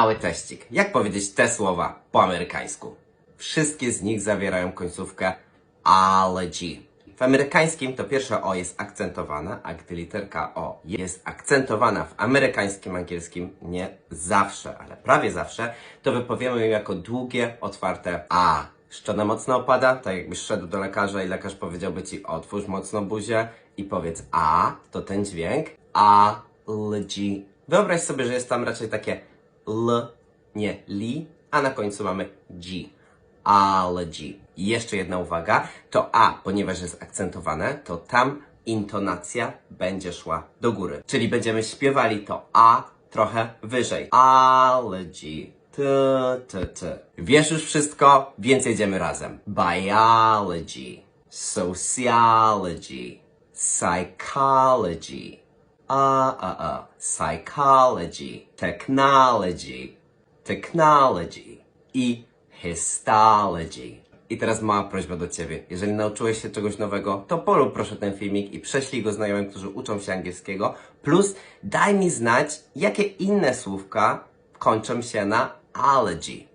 Mały teścik. Jak powiedzieć te słowa po amerykańsku? Wszystkie z nich zawierają końcówkę allergy. W amerykańskim to pierwsze O jest akcentowane, a gdy literka O jest akcentowana w amerykańskim angielskim nie zawsze, ale prawie zawsze, to wypowiemy ją jako długie, otwarte A. Szczona mocno opada, tak jakbyś szedł do lekarza i lekarz powiedziałby ci otwórz mocno buzię i powiedz A, to ten dźwięk. Allergy. Wyobraź sobie, że jest tam raczej takie L, nie li, a na końcu mamy G. Allergy. Jeszcze jedna uwaga, to A, ponieważ jest akcentowane, to tam intonacja będzie szła do góry. Czyli będziemy śpiewali to A trochę wyżej. Allergy. T, t, t. Wiesz już wszystko, więc jedziemy razem. Biology. Sociology. Psychology. A, a, a. Psychology. Technology. Technology. I histology. I teraz mała prośba do Ciebie. Jeżeli nauczyłeś się czegoś nowego, to polub proszę ten filmik i prześlij go znajomym, którzy uczą się angielskiego. Plus daj mi znać, jakie inne słówka kończą się na allergy.